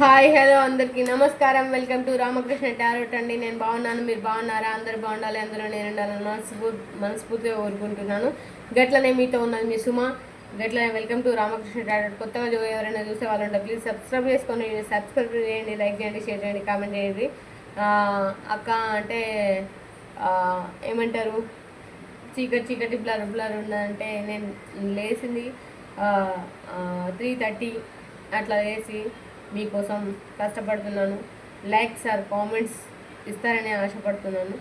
Hi hello అందరికీ నమస్కారం. Welcome to Ramakrishna tarot అండి. నేను బాగున్నాను మీరు బాగున్నారా? అందరు బాగుండాలి అందరూ నేను ఉండాలని మనస్ఫూర్ మనస్ఫూర్తిగా కోరుకుంటున్నాను. గట్లనే మీతో ఉన్నది మీ సుమ. గట్లనే వెల్కమ్ టు రామకృష్ణ టారోట్. కొత్తగా ఎవరైనా చూసే వాళ్ళు ఉంటే ప్లీజ్ సబ్స్క్రైబ్ చేసుకొని సబ్స్క్రైబ్ చేయండి లైక్ చేయండి షేర్ చేయండి కామెంట్ చేయండి. అక్క అంటే ఏమంటారు? చీకటి చీకటి బ్లర్ బ్లర్ ఉందంటే నేను లేచింది త్రీ థర్టీ అట్లా వేసి మీకోసం కష్టపడుతున్నాను. లైక్స్ ఆర్ కామెంట్స్ ఇస్తారని ఆశపడుతున్నాను.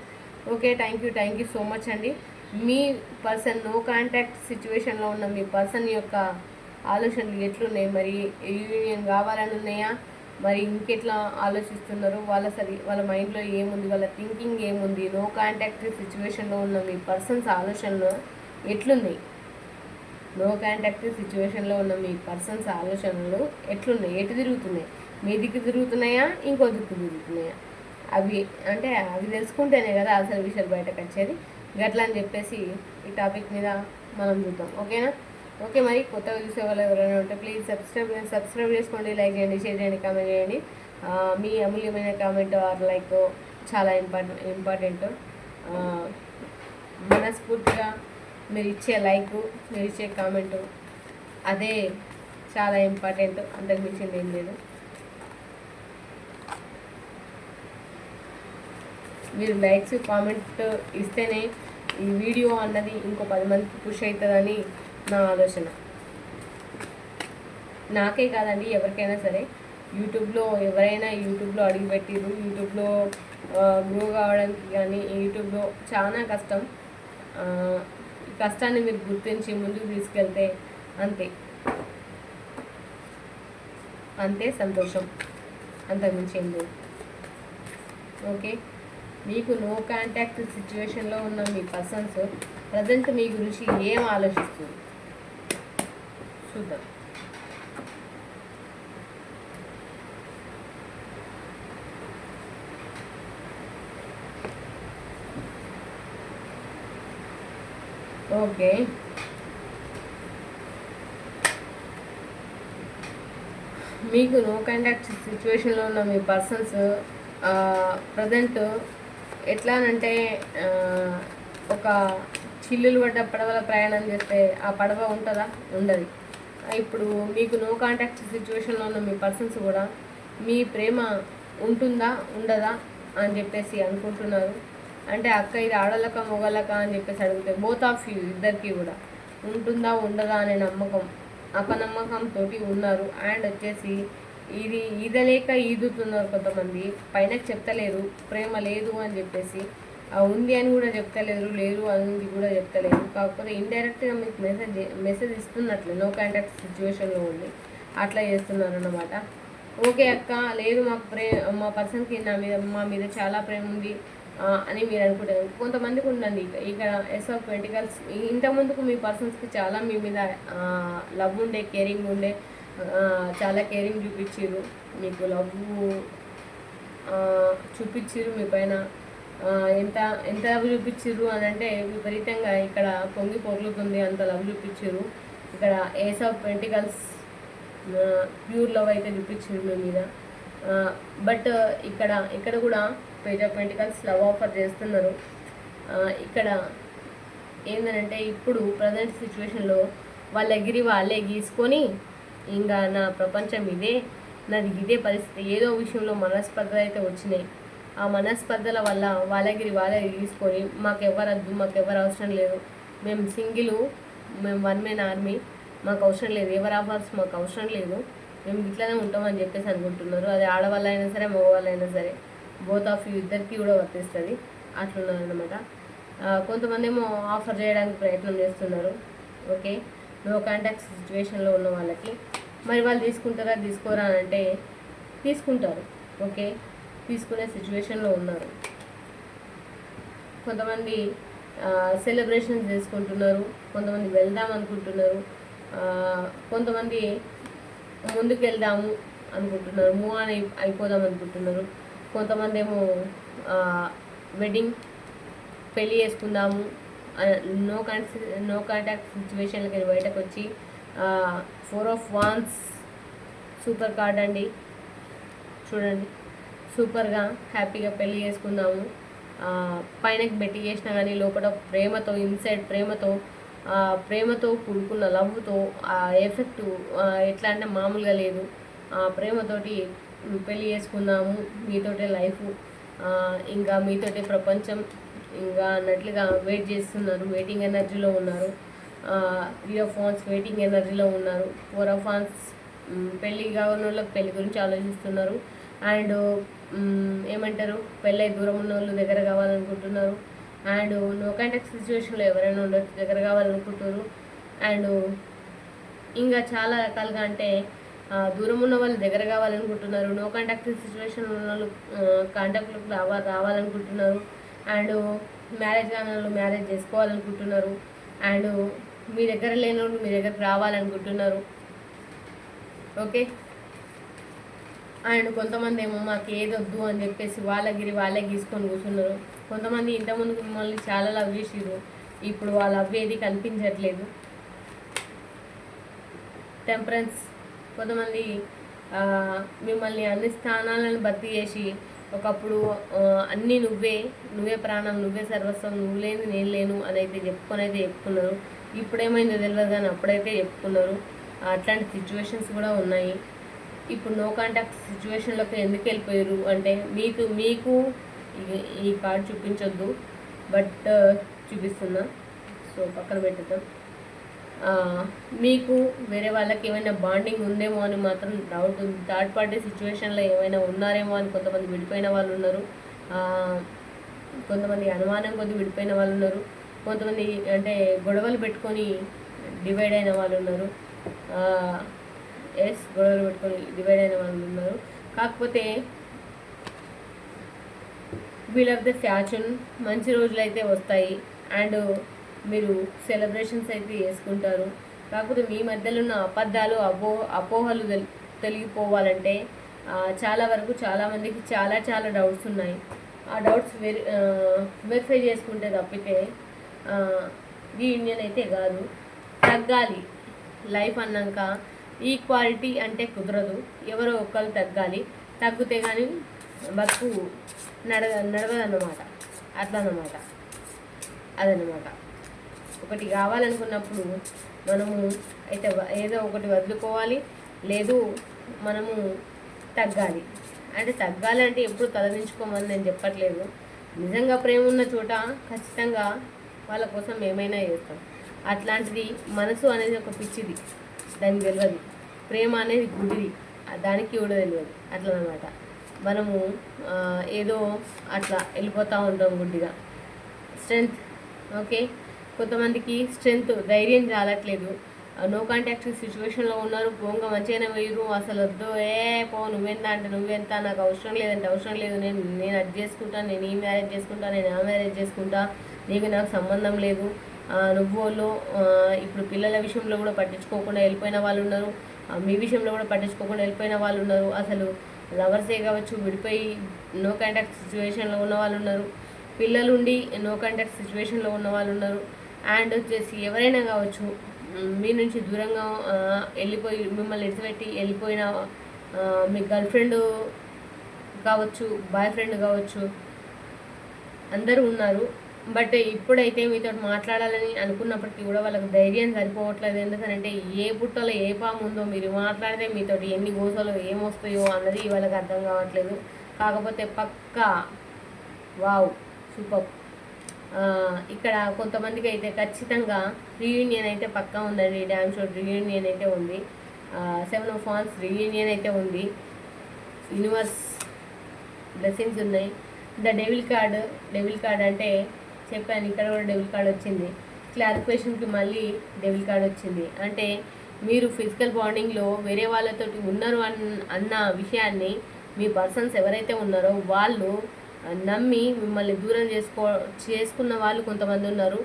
Okay thank you thank you so much అండి. మీ పర్సన్ నో కాంటాక్ట్ సిచ్యువేషన్లో ఉన్న మీ పర్సన్ యొక్క ఆలోచనలు ఎట్లున్నాయి? మరి యూనియన్ కావాలని ఉన్నాయా? మరి ఇంకెట్లా ఆలోచిస్తున్నారు? వాళ్ళ సరి వాళ్ళ మైండ్లో ఏముంది? వాళ్ళ థింకింగ్ ఏముంది? నో కాంటాక్ట్ సిచ్యువేషన్లో ఉన్న మీ పర్సన్స్ ఆలోచనలు ఎట్లున్నాయి? నో కాంటాక్ట్ సిచ్యువేషన్లో ఉన్న మీ పర్సన్స్ ఆలోచనలు ఎట్లున్నాయి? ఎటు తిరుగుతున్నాయి? మీ దిక్కు తిరుగుతున్నాయా? ఇంకో దిక్కు తిరుగుతున్నాయా? అవి అంటే అవి తెలుసుకుంటేనే కదా అసలు విషయాలు బయటకు వచ్చేది. గట్లా అని చెప్పేసి ఈ టాపిక్ మీద మనం చూద్దాం. ఓకేనా? ఓకే మరి కొత్తగా చూసే వాళ్ళు ఎవరైనా ఉంటే ప్లీజ్ సబ్స్క్రైబ్ సబ్స్క్రైబ్ చేసుకోండి లైక్ చేయండి షేర్ చేయండి కామెంట్ చేయండి. మీ అమూల్యమైన కామెంట్ ఆర్ లైక్ చాలా ఇంపార్టెంట్ ఇంపార్టెంట్. మనస్ఫూర్తిగా మీరు ఇచ్చే లైక్ మీరు ఇచ్చే కామెంట్ అదే చాలా ఇంపార్టెంట్. అంతకు మించింది ఏం లేదు. మీరు లైక్స్ కామెంట్ ఇస్తేనే ఈ వీడియో అన్నది ఇంకో పది మందికి పుష్ అవుతుందని నా ఆలోచన. నాకే కాదండి ఎవరికైనా సరే. యూట్యూబ్లో ఎవరైనా యూట్యూబ్లో అడిగిపెట్టిరు యూట్యూబ్లో గ్రో కావడానికి కానీ యూట్యూబ్లో చాలా కష్టం. కష్టాన్ని మీరు గుర్తించి ముందుకు తీసుకెళ్తే అంతే. అంతే సంతోషం. అంతకుమించి ఏం లేదు. ఓకే? మీకు నో కాంటాక్ట్ సిచ్యువేషన్లో ఉన్న మీ పర్సన్స్ ప్రజెంట్ మీ గురించి ఏం ఆలోచిస్తుంది చూద్దాం. ఓకే. మీకు నో కాంటాక్ట్ సిచ్యువేషన్లో ఉన్న మీ పర్సన్స్ ప్రజెంట్ ఎట్లానంటే ఒక చిల్లులు పడ్డ పడవల ప్రయాణం చేస్తే ఆ పడవ ఉంటుందా? ఉండదు. ఇప్పుడు మీకు నో కాంటాక్ట్ సిచ్యువేషన్లో ఉన్న మీ పర్సన్స్ కూడా మీ ప్రేమ ఉంటుందా? ఉండదా? అని చెప్పేసి అనుకుంటున్నారు. అంటే అక్క ఇది ఆడలక మొగలక అని చెప్పేసి అడిగితే బోత్ ఆఫ్ యూ ఇద్దరికి కూడా. ఉంటుందా ఉండదా అనే నమ్మకం అపనమ్మకంతో ఉన్నారు. అండ్ వచ్చేసి ఇది ఈదలేక ఈదుతున్నారు కొంతమంది. పైన చెప్తలేరు ప్రేమ లేదు అని చెప్పేసి. ఉంది అని కూడా చెప్తలేరు లేదు అని కూడా చెప్తలేరు. కాకపోతే ఇండైరెక్ట్గా మీకు మెసేజ్ మెసేజ్ ఇస్తున్నట్లే. నో కాంటాక్ట్ సిచ్యువేషన్లో ఉండి అట్లా చేస్తున్నారు అన్నమాట ఓకే అక్క లేదు మా ప్రే మా పర్సన్కి నా మీద మా మీద చాలా ప్రేమ ఉంది. అని మీరు అనుకుంటారు. కొంతమందికి ఉండండి ఇక ఇక్కడ ఎస్ ఆఫ్ పెంటికల్స్ ఇంతకుముందుకు మీ పర్సన్స్కి చాలా మీ మీద లవ్ ఉండే కేరింగ్ ఉండే చాలా కేరింగ్ చూపించారు మీకు లవ్ చూపించారు మీ పైన. ఎంత ఎంత లవ్ చూపించారు అని అంటే విపరీతంగా ఇక్కడ పొంగి పొగులుతుంది అంత లవ్ చూపించారు ఇక్కడ ace of pentacles pure love అయితే చూపించారు మీ మీద. బట్ ఇక్కడ ఇక్కడ కూడా page of pentacles love offer చేస్తున్నారు ఇక్కడ ఏంటంటే ఇప్పుడు ప్రజెంట్ సిచ్యువేషన్లో వాళ్ళ ఎగిరి వాళ్ళే గీసుకొని ఇంకా నా ప్రపంచం ఇదే నాది ఇదే పరిస్థితి. ఏదో విషయంలో మనస్పర్ధలు అయితే వచ్చినాయి. ఆ మనస్పర్ధల వల్ల వాళ్ళగిరి వాళ్ళే గీసుకొని మాకెవ్వరు వద్దు మాకెవ్వరు అవసరం లేదు. మేము సింగిల్ మేము వన్ మెన్ ఆర్మీ మాకు అవసరం లేదు. ఎవరు ఆఫర్స్ మాకు అవసరం లేదు. మేము ఇట్లానే ఉంటామని చెప్పేసి అనుకుంటున్నారు. అది ఆడవాళ్ళైనా సరే మగవాళ్ళైనా సరే. బోత్ ఆఫ్ యూ ఇద్దరికి కూడా వర్తిస్తుంది. అట్లున్నారు అనమాట కొంతమంది ఏమో ఆఫర్ చేయడానికి ప్రయత్నం చేస్తున్నారు. ఓకే నో కాంటాక్ట్ సిచ్యువేషన్లో ఉన్న వాళ్ళకి. మరి వాళ్ళు తీసుకుంటారా తీసుకోరా అని అంటే తీసుకుంటారు. ఓకే తీసుకునే సిచ్యువేషన్లో ఉన్నారు. కొంతమంది సెలబ్రేషన్స్ చేసుకుంటున్నారు. కొంతమంది వెళ్దాం అనుకుంటున్నారు. కొంతమంది ముందుకు వెళ్దాము అనుకుంటున్నారు మూవ్ అని అయిపోదాం అనుకుంటున్నారు. కొంతమంది ఏమో వెడ్డింగ్ పెళ్ళి చేసుకుందాము నో కాంట నో కాంటాక్ట్ సిచ్యువేషన్లకి బయటకు వచ్చి four of wands super card అండి. చూడండి. సూపర్గా హ్యాపీగా పెళ్ళి చేసుకుందాము. పైనకి బెట్టి చేసినా కానీ లోపల ప్రేమతో ఇన్సైడ్ ప్రేమతో ప్రేమతో కూడుకున్న లవ్తో ఆ ఎఫెక్ట్ ఎట్లా అంటే మామూలుగా లేదు. ఆ ప్రేమతోటి పెళ్ళి చేసుకుందాము మీతోటే లైఫ్ ఇంకా మీతోటే ప్రపంచం ఇంకా అన్నట్లుగా వెయిట్ చేస్తున్నారు వెయిటింగ్ ఎనర్జీలో ఉన్నారు. త్రీ ఆఫ్ ఫాన్స్ వెయిటింగ్ ఎనర్జీలో ఉన్నారు. ఫోర్ ఆఫ్ ఫాన్స్ పెళ్ళి కాని వాళ్ళకి పెళ్ళి గురించి ఆలోచిస్తున్నారు. అండ్ ఏమంటారు పెళ్ళై దూరం ఉన్న వాళ్ళు దగ్గర కావాలనుకుంటున్నారు. అండ్ నో కాంటాక్ట్ సిచ్యువేషన్లో ఎవరైనా ఉండొచ్చు దగ్గర కావాలనుకుంటున్నారు. అండ్ ఇంకా చాలా రకాలుగా అంటే దూరం ఉన్న వాళ్ళు దగ్గర కావాలనుకుంటున్నారు నో కాంటాక్ట్ సిచ్యువేషన్ ఉన్న వాళ్ళు కాంటాక్ట్లోకి రావా రావాలనుకుంటున్నారు అండ్ మ్యారేజ్ కాని వాళ్ళు మ్యారేజ్ చేసుకోవాలనుకుంటున్నారు అండ్ మీ దగ్గర లేని వాళ్ళు మీ దగ్గరకు రావాలనుకుంటున్నారు. ఓకే అండ్ కొంతమంది ఏమో మాకు ఏదొద్దు అని చెప్పేసి వాళ్ళగిరి వాళ్ళే గీసుకొని కూర్చున్నారు. కొంతమంది ఇంతకుముందు మిమ్మల్ని చాలా లవ్ చేసిర్రు. ఇప్పుడు వాళ్ళ లవ్ ఏది కనిపించట్లేదు. టెంపరెన్స్ కొంతమంది మిమ్మల్ని అన్ని స్థానాలను భర్తీ చేసి ఒకప్పుడు అన్నీ నువ్వే నువ్వే ప్రాణం నువ్వే సర్వస్వం నువ్వు లేని నేను లేను అని అయితే చెప్పుకొని అయితే చెప్పుకున్నారు. ఇప్పుడేమైందో తెలియదు కానీ అప్పుడైతే చెప్పుకున్నారు. అట్లాంటి సిచ్యువేషన్స్ కూడా ఉన్నాయి. ఇప్పుడు నో కాంటాక్ట్ సిచ్యువేషన్లోకి ఎందుకు వెళ్ళిపోయారు అంటే మీకు మీకు ఈ- కార్డు కార్డ్ చూపించొద్దు బట్ చూపిస్తున్నా. సో పక్కన పెట్టుతాం మీకు వేరే వాళ్ళకి ఏమైనా బాండింగ్ ఉందేమో అని మాత్రం డౌట్ ఉంది. థర్డ్ పార్టీ సిచ్యువేషన్లో ఏమైనా ఉన్నారేమో అని కొంతమంది విడిపోయిన వాళ్ళు ఉన్నారు. కొంతమంది అనుమానం కొద్ది విడిపోయిన వాళ్ళు ఉన్నారు. కొంతమంది అంటే గొడవలు పెట్టుకొని డివైడ్ అయిన వాళ్ళు ఉన్నారు. ఎస్ గొడవలు పెట్టుకొని డివైడ్ అయిన వాళ్ళు ఉన్నారు. కాకపోతే వీల్ ఆఫ్ ద ఫ్యాషన్ మంచి రోజులు అయితే వస్తాయి. అండ్ మీరు సెలబ్రేషన్స్ అయితే చేసుకుంటారు కాకపోతే మీ మధ్యలో ఉన్న అబద్ధాలు అపో అపోహలు తెలి- తొలగిపోవాలంటే చాలా వరకు చాలామందికి చాలా చాలా డౌట్స్ ఉన్నాయి. ఆ డౌట్స్ వెరి వెరిఫై చేసుకుంటే తప్పితే రీయూనియన్ అయితే కాదు. తగ్గాలి. లైఫ్ అన్నాక ఈక్వాలిటీ అంటే కుదరదు. ఎవరో ఒక్కరు తగ్గాలి. తగ్గితే కానీ బతుకు నడవ నడవదన్నమాట. అట్లా అన్నమాట అదన్నమాట. ఒకటి కావాలనుకున్నప్పుడు మనము అయితే ఏదో ఒకటి వదులుకోవాలి. లేదు మనము తగ్గాలి. అంటే తగ్గాలంటే ఎప్పుడు తలదించుకోమని నేను చెప్పట్లేదు. నిజంగా ప్రేమ ఉన్న చోట ఖచ్చితంగా వాళ్ళ కోసం ఏమైనా చేస్తాం. అట్లాంటిది మనసు అనేది ఒక పిచ్చిది. దానికి తెలియదు. ప్రేమ అనేది గుడిది. దానికి కూడా తెలియదు. అట్లా అనమాట మనము ఏదో అట్లా వెళ్ళిపోతూ ఉంటాం గుడ్డిగా. స్ట్రెంగ్త్ ఓకే కొంతమందికి స్ట్రెంగ్త్ ధైర్యం రాలట్లేదు నో కాంటాక్ట్ సిచ్యువేషన్లో ఉన్నారు పోంగ మంచిగానే వేయరు అసలు వద్దు ఏ పో నువ్వెంత అంటే నువ్వెంత నాకు అవసరం లేదంటే అవసరం లేదు నేను నేను అది చేసుకుంటాను నేను ఈ మ్యారేజ్ చేసుకుంటా నేను ఆ మ్యారేజ్ చేసుకుంటా నీకు నాకు సంబంధం లేదు. ఆ, నువ్వు ఇప్పుడు పిల్లల విషయంలో కూడా పట్టించుకోకుండా వెళ్ళిపోయిన వాళ్ళు ఉన్నారు. మీ విషయంలో కూడా పట్టించుకోకుండా వెళ్ళిపోయిన వాళ్ళు ఉన్నారు. అసలు లవర్సే కావచ్చు విడిపోయి నో కాంటాక్ట్ సిచ్యువేషన్లో ఉన్న వాళ్ళు ఉన్నారు. పిల్లలుండి నో కాంటాక్ట్ సిచ్యువేషన్లో ఉన్న వాళ్ళు ఉన్నారు. అండ్ వచ్చేసి ఎవరైనా కావచ్చు మీ నుంచి దూరంగా వెళ్ళిపోయి మిమ్మల్ని విడిచిపెట్టి వెళ్ళిపోయిన మీ గర్ల్ ఫ్రెండ్ కావచ్చు బాయ్ ఫ్రెండ్ కావచ్చు అందరూ ఉన్నారు. బట్ ఇప్పుడైతే మీతో మాట్లాడాలని అనుకున్నప్పటికీ కూడా వాళ్ళకి ధైర్యం సరిపోవట్లేదు. ఎందుకంటే ఏ పుట్టలో ఏ పాము ఉందో మీరు మాట్లాడితే మీతో ఎన్ని గోసలు ఏమొస్తాయో అన్నది వాళ్ళకి అర్థం కావట్లేదు. కాకపోతే పక్కా వావ్ సూపర్. ఇక్కడ కొంతమందికి అయితే ఖచ్చితంగా రీయూనియన్ అయితే పక్కా ఉందండి. డ్యామ్ షో రీయూనియన్ అయితే ఉంది. సెవెన్ ఆఫ్ ఫాన్స్ రీయూనియన్ అయితే ఉంది. యూనివర్స్ బ్లెస్సింగ్స్ ఉన్నాయి. The devil card devil card అంటే చెప్పాను ఇక్కడ కూడా డెవిల్ కార్డ్ వచ్చింది. క్లారిఫికేషన్కి మళ్ళీ డెవిల్ కార్డ్ వచ్చింది. అంటే మీరు ఫిజికల్ బాండింగ్లో వేరే వాళ్ళతోటి ఉన్నారు అన్ అన్న విషయాన్ని మీ పర్సన్స్ ఎవరైతే ఉన్నారో వాళ్ళు నమ్మి మిమ్మల్ని దూరం చేసుకో చేసుకున్న వాళ్ళు కొంతమంది ఉన్నారు.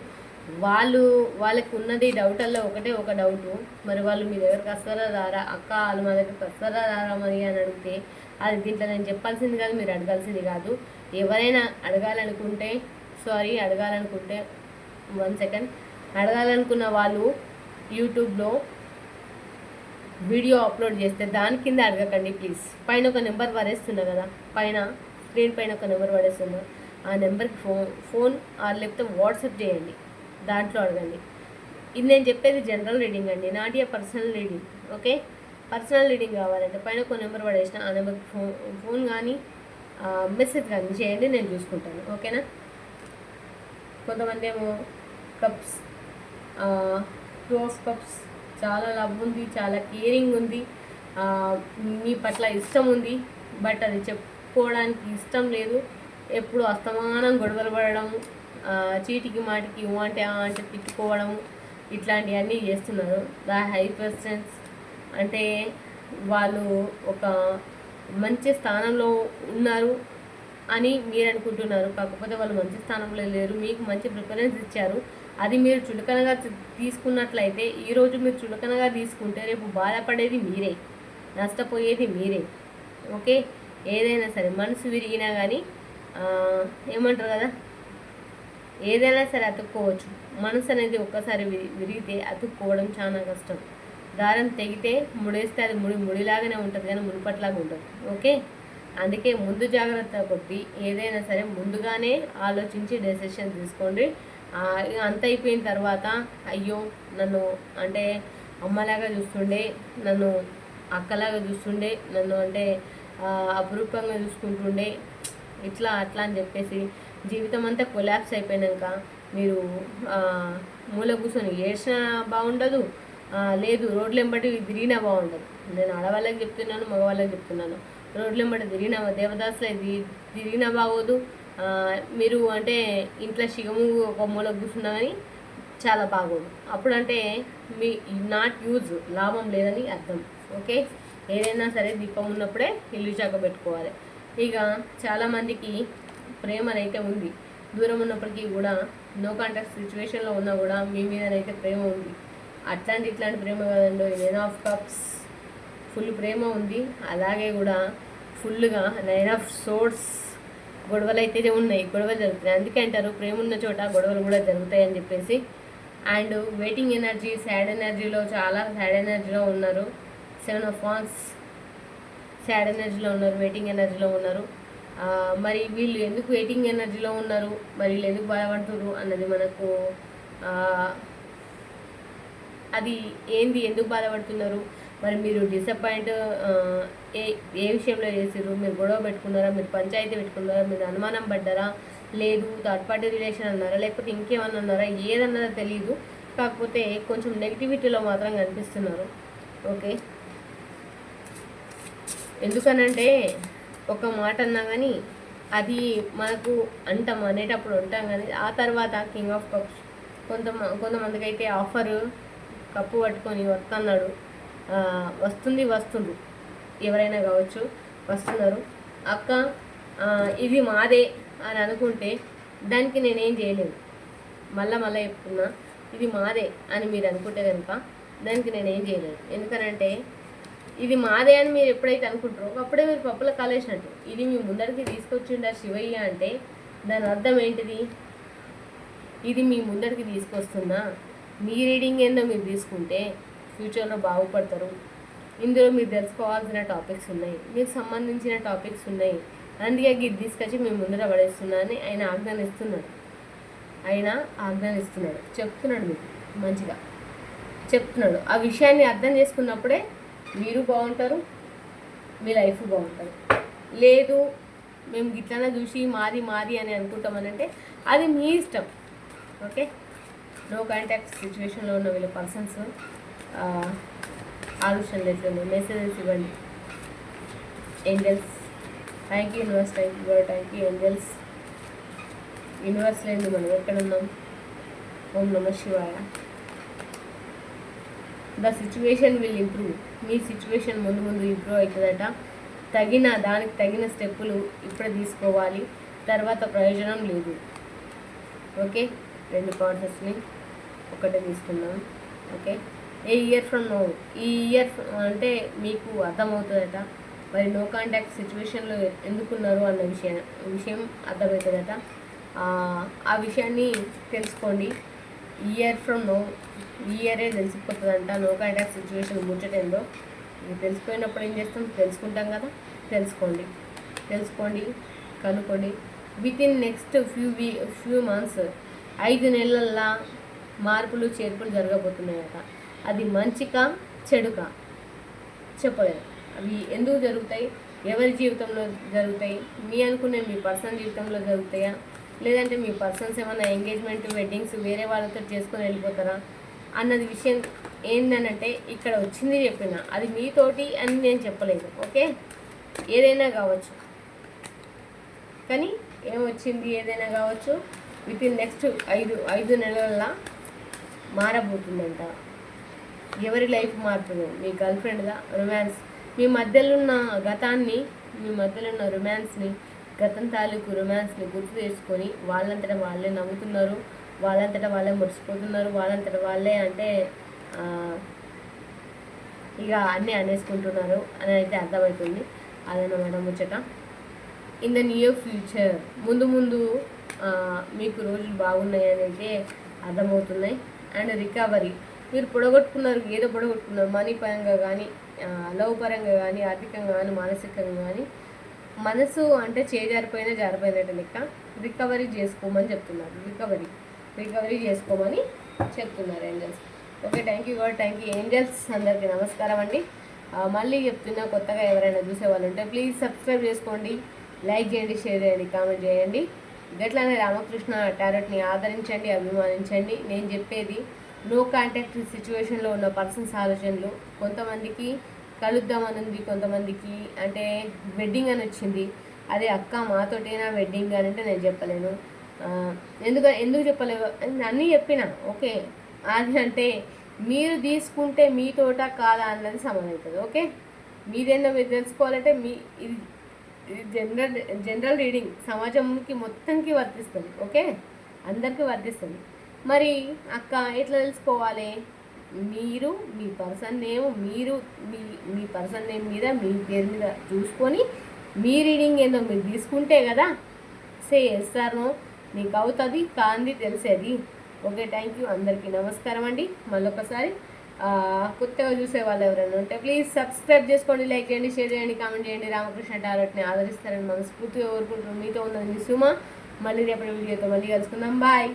వాళ్ళు వాళ్ళకి ఉన్నది డౌటల్లో ఒకటే ఒక డౌట్. మరి వాళ్ళు మీ దగ్గరకు వస్తారా రారా? అక్క వాళ్ళు మా దగ్గరకు వస్తారా రారా మరి అని అడిగితే అది దీంట్లో నేను చెప్పాల్సింది కాదు మీరు అడగాల్సింది కాదు. ఎవరైనా అడగాలనుకుంటే సారీ అడగాలనుకుంటే వన్ సెకండ్ అడగాలనుకున్న వాళ్ళు యూట్యూబ్లో వీడియో అప్లోడ్ చేస్తే దాని కింద అడగకండి ప్లీజ్ పైన ఒక నెంబర్ వరేస్తున్నా కదా పైన స్క్రీన్ పైన ఒక నెంబర్ పడేస్తున్నా ఆ నెంబర్కి ఫోన్ ఫోన్ లేకపోతే వాట్సాప్ చేయండి. దాంట్లో అడగండి. ఇది నేను చెప్పేది జనరల్ రీడింగ్ అండి. Not a personal reading okay? Personal reading కావాలంటే పైన ఒక నెంబర్ పడేసిన ఆ నెంబర్కి ఫోన్ ఫోన్ కానీ మెసేజ్ కానీ చేయండి నేను చూసుకుంటాను. ఓకేనా? కొంతమంది ఏమో కప్స్ క్లోజ్ కప్స్ చాలా లవ్ ఉంది చాలా కేరింగ్ ఉంది మీ పట్ల ఇష్టం ఉంది బట్ అది చెప్పుకోవడానికి ఇష్టం లేదు. ఎప్పుడు అస్తమానం గొడవలు పడడం చీటికి మాటికి ఊ అంటే ఆ అంటే తిట్టుకోవడం ఇట్లాంటివన్నీ చేస్తున్నారు. ద హై పర్సన్స్ అంటే వాళ్ళు ఒక మంచి స్థానంలో ఉన్నారు అని మీరు అనుకుంటున్నారు. కాకపోతే వాళ్ళు మంచి స్థానంలో లేరు. మీకు మంచి ప్రిఫరెన్స్ ఇచ్చారు. అది మీరు చులకనగా తీసుకున్నట్లయితే ఈరోజు మీరు చులకనగా తీసుకుంటే రేపు బాధపడేది మీరే. నష్టపోయేది మీరే. ఓకే? ఏదైనా సరే మనసు విరిగినా కానీ ఏమంటారు కదా? ఏదైనా సరే అతుక్కోవచ్చు. మనసు అనేది ఒక్కసారి విరి విరిగితే అతుక్కోవడం చాలా కష్టం. దారం తెగితే ముడేస్తే అది ముడి ముడిలాగానే ఉంటుంది కానీ మునిపట్లాగా ఉంటుంది ఓకే? అందుకే ముందు జాగ్రత్త కొట్టి ఏదైనా సరే ముందుగానే ఆలోచించి డెసిషన్ తీసుకోండి. అంత అయిపోయిన తర్వాత అయ్యో నన్ను అంటే అమ్మలాగా చూస్తుండే నన్ను అక్కలాగా చూస్తుండే నన్ను అంటే అపురూపంగా చూసుకుంటుండే. ఇట్లా అట్లా అని చెప్పేసి జీవితం అంతా కొలాప్స్ అయిపోయినాక మీరు మూల కూర్చొని ఏడ్చినా బాగుండదు లేదు రోడ్లు వెంబడి తిరిగినా బాగుండదు. నేను ఆడవాళ్ళకి చెప్తున్నాను మగవాళ్ళకి చెప్తున్నాను. రోడ్లు వెంబడి తిరిగినా దేవదాసులు ఇది తిరిగినా బాగోదు. మీరు అంటే ఇంట్లో శిగము ఒక మూల కూర్చున్నామని చాలా బాగోదు. అప్పుడంటే మీ నాట్ యూజ్ లాభం లేదని అర్థం. ఓకే? ఏదైనా సరే దీపం ఉన్నప్పుడే ఇల్లు చాక పెట్టుకోవాలి. ఇక చాలామందికి ప్రేమనైతే ఉంది. దూరం ఉన్నప్పటికీ కూడా నో కాంటాక్ట్ సిచ్యువేషన్లో ఉన్నా కూడా మీ మీదనైతే ప్రేమ ఉంది. అట్లాంటి ఇట్లాంటి ప్రేమ కాదండి నైన్ ఆఫ్ కప్స్ ఫుల్ ప్రేమ ఉంది. అలాగే కూడా ఫుల్గా నైన్ ఆఫ్ సోర్స్ గొడవలు అయితే ఉన్నాయి. గొడవలు జరుగుతున్నాయి. అందుకే అంటారు ప్రేమ ఉన్న చోట గొడవలు కూడా జరుగుతాయి అని చెప్పేసి. అండ్ వెయిటింగ్ ఎనర్జీ సాడ్ ఎనర్జీలో చాలా సాడ్ ఎనర్జీలో ఉన్నారు. సెవెన్ ఆఫ్ వాన్స్ శాడ్ ఎనర్జీలో ఉన్నారు వెయిటింగ్ ఎనర్జీలో ఉన్నారు. మరి వీళ్ళు ఎందుకు వెయిటింగ్ ఎనర్జీలో ఉన్నారు మరి వీళ్ళు ఎందుకు బాధపడుతున్నారు అన్నది మనకు అది ఏంది ఎందుకు బాధపడుతున్నారు? మరి మీరు డిసప్పాయింట్ ఏ ఏ విషయంలో చేసారు మీరు గొడవ పెట్టుకున్నారా? మీరు పంచాయతీ పెట్టుకున్నారా? మీరు అనుమానం పడ్డారా? లేదు థర్డ్ పార్టీ రిలేషన్ అన్నారా? లేకపోతే ఇంకేమన్నా అన్నారా? ఏదన్నదో తెలియదు కాకపోతే కొంచెం నెగిటివిటీలో మాత్రం కనిపిస్తున్నారు. ఓకే? ఎందుకనంటే ఒక మాట అన్నా కానీ అది మనకు అంటాం అనేటప్పుడు ఉంటాం కానీ ఆ తర్వాత కింగ్ ఆఫ్ కప్స్ కొంత కొంతమందికి అయితే ఆఫర్ కప్పు పట్టుకొని వస్తున్నాడు వస్తుంది వస్తుంది. ఎవరైనా కావచ్చు వస్తున్నారు. అక్క ఇది మాదే అని అనుకుంటే దానికి నేనేం చేయలేను మళ్ళా మళ్ళీ చెప్తున్నా ఇది మాదే అని మీరు అనుకుంటే కనుక దానికి నేనేం చేయలేను ఎందుకనంటే ఇది మాదే అని మీరు ఎప్పుడైతే అనుకుంటారో అప్పుడే మీరు పప్పుల కాలేసినట్టు. ఇది మీ ముందరికి తీసుకొచ్చిండ శివయ్య అంటే దాని అర్థం ఏంటిది? ఇది మీ ముందరికి తీసుకొస్తున్నా మీ రీడింగ్ ఏందో మీరు తీసుకుంటే ఫ్యూచర్లో బాగుపడతారు. ఇందులో మీరు తెలుసుకోవాల్సిన టాపిక్స్ ఉన్నాయి. మీకు సంబంధించిన టాపిక్స్ ఉన్నాయి. అందుకే ఇది తీసుకొచ్చి మీ ముందర పడేస్తున్నా అని ఆయన ఆజ్ఞానిస్తున్నాడు ఆయన ఆజ్ఞానిస్తున్నాడు చెప్తున్నాడు మీకు మంచిగా. చెప్తున్నాడు. ఆ విషయాన్ని అర్థం చేసుకున్నప్పుడే మీరు బాగుంటారు మీ లైఫ్ బాగుంటుంది. లేదు మేము గిట్లనే చూసి మాది మాది అని అనుకుంటామనంటే అది మీ ఇష్టం. ఓకే? నో కాంటాక్ట్ సిచ్యువేషన్లో ఉన్న వీళ్ళ పర్సన్స్ ఆలోచనలు ఎట్లున్నాయి? మెసేజెస్ ఇవ్వండి. Angels thank you universe thank you thank you angels universe లేదు మనం. ఎక్కడ ఉన్నాం ఓం నమ శివాయ. ద సిచ్యువేషన్ విల్ ఇంప్రూవ్ మీ సిచ్యువేషన్ ముందు ముందు ఇంప్రూవ్ అవుతుందట. తగిన దానికి తగిన స్టెప్పులు ఇప్పుడే తీసుకోవాలి. తర్వాత ప్రయోజనం లేదు. ఓకే? రెండు కార్డ్స్ని ఒకటే తీసుకుందాం. Okay? A year from now ఈ ఇయర్ అంటే మీకు అర్థమవుతుందట. మరి నో కాంటాక్ట్ సిచ్యువేషన్లో ఎందుకున్నారు అన్న విషయం విషయం అర్థమవుతుందట. ఆ విషయాన్ని తెలుసుకోండి. ఇయర్ ఫ్రమ్ నో ఇయరే తెలిసిపోతుందంట నో కాంటాక్ట్ సిచ్యువేషన్ ముచ్చటేందో ఇది తెలిసిపోయినప్పుడు ఏం చేస్తాం? తెలుసుకుంటాం కదా? తెలుసుకోండి. తెలుసుకోండి కనుక్కోండి. Within next few we few months ఐదు నెలల్లో మార్పులు చేర్పులు జరగబోతున్నాయట. అది మంచికా చెడుకా? చెప్పలేదు. అవి ఎందుకు జరుగుతాయి? ఎవరి జీవితంలో జరుగుతాయి? మీ అనుకునే మీ పర్సనల్ జీవితంలో జరుగుతాయా? లేదంటే మీ పర్సన్స్ ఏమైనా ఎంగేజ్మెంట్ వెడ్డింగ్స్ వేరే వాళ్ళతో చేసుకొని వెళ్ళిపోతారా? అన్నది విషయం ఏందనంటే ఇక్కడ వచ్చింది చెప్పిన. అది మీతోటి అని నేను చెప్పలేదు ఓకే? ఏదైనా కావచ్చు. కానీ ఏమొచ్చింది ఏదైనా కావచ్చు? విత్ ఇన్ నెక్స్ట్ ఐదు ఐదు నెలల్లో మారబోతుందంట. ఎవరి లైఫ్ మారుతుంది మీ గర్ల్ ఫ్రెండ్గా రొమాన్స్. మీ మధ్యలో ఉన్న గతాన్ని మీ మధ్యలో ఉన్న రొమాన్స్ని గతం తాలూకు రొమాన్స్ని గుర్తు చేసుకొని వాళ్ళంతటా వాళ్ళే నవ్వుతున్నారు. వాళ్ళంతటా వాళ్ళే మురిసిపోతున్నారు. వాళ్ళంతట వాళ్ళే అంటే ఇక అన్నీ అనేసుకుంటున్నారు అని అయితే అర్థమవుతుంది అదనమాట ముచ్చట? ఇన్ ద నియర్ ఫ్యూచర్ ముందు ముందు మీకు రోజులు బాగున్నాయని అయితే అర్థమవుతున్నాయి. అండ్ రికవరీ మీరు పొడగొట్టుకున్నారు ఏదో పొడగొట్టుకున్నారు. మనీ పరంగా కానీ లవ్ పరంగా కానీ ఆర్థికంగా కానీ మానసికంగా కానీ మనసు అంటే చేజారిపోయినా జారిపోయినట్టు లెక్క. రికవరీ చేసుకోమని చెప్తున్నారు. రికవరీ రికవరీ చేసుకోమని చెప్తున్నారు angels. Okay thank you God thank you angels అందరికీ నమస్కారం అండి. మళ్ళీ చెప్తున్నా కొత్తగా ఎవరైనా చూసే వాళ్ళు ఉంటే ప్లీజ్ సబ్స్క్రైబ్ చేసుకోండి లైక్ చేయండి షేర్ చేయండి కామెంట్ చేయండి. గట్లనే రామకృష్ణ టారెట్ని ఆదరించండి అభిమానించండి. నేను చెప్పేది నో కాంటాక్ట్ సిచ్యువేషన్లో ఉన్న పర్సన్స్ ఆలోచనలు కొంతమందికి కలుద్దామని ఉంది కొంతమందికి అంటే వెడ్డింగ్ అని వచ్చింది. అదే అక్క మాతోటేనా వెడ్డింగ్ అని అంటే నేను చెప్పలేను. ఎందుకు ఎందుకు చెప్పలేవు? అన్నీ చెప్పిన. ఓకే. అది అంటే మీరు తీసుకుంటే మీ తోట కాదా అన్నది సమమవుతుంది ఓకే? మీదేందో మీరు తెలుసుకోవాలంటే మీ ఇది ఇది జనరల్ జనరల్ రీడింగ్ సమాజంకి మొత్తంకి వర్తిస్తుంది ఓకే? అందరికీ వర్తిస్తుంది. మరి అక్క ఎట్లా తెలుసుకోవాలి? మీరు మీ పర్సన్ నేమ్ మీరు మీ మీ పర్సన్ నేమ్ మీద మీ పేరు మీద చూసుకొని మీ రీడింగ్ ఏందో మీరు తీసుకుంటే కదా సే ఎస్ సార్ను నీకు అవుతుంది కాంది తెలిసేది. ఓకే థ్యాంక్ యూ అందరికీ నమస్కారం అండి. మళ్ళొకసారి కొత్తగా చూసే వాళ్ళు ఎవరైనా ఉంటే ప్లీజ్ సబ్స్క్రైబ్ చేసుకోండి లైక్ చేయండి షేర్ చేయండి కామెంట్ చేయండి. రామకృష్ణ టారెట్ని ఆదరిస్తారని మనస్ఫూర్తిగా కోరుకుంటున్నాం. మీతో ఉన్నది సుమ. మళ్ళీ రేపటి వీడియోతో మళ్ళీ కలుసుకుందాం. బాయ్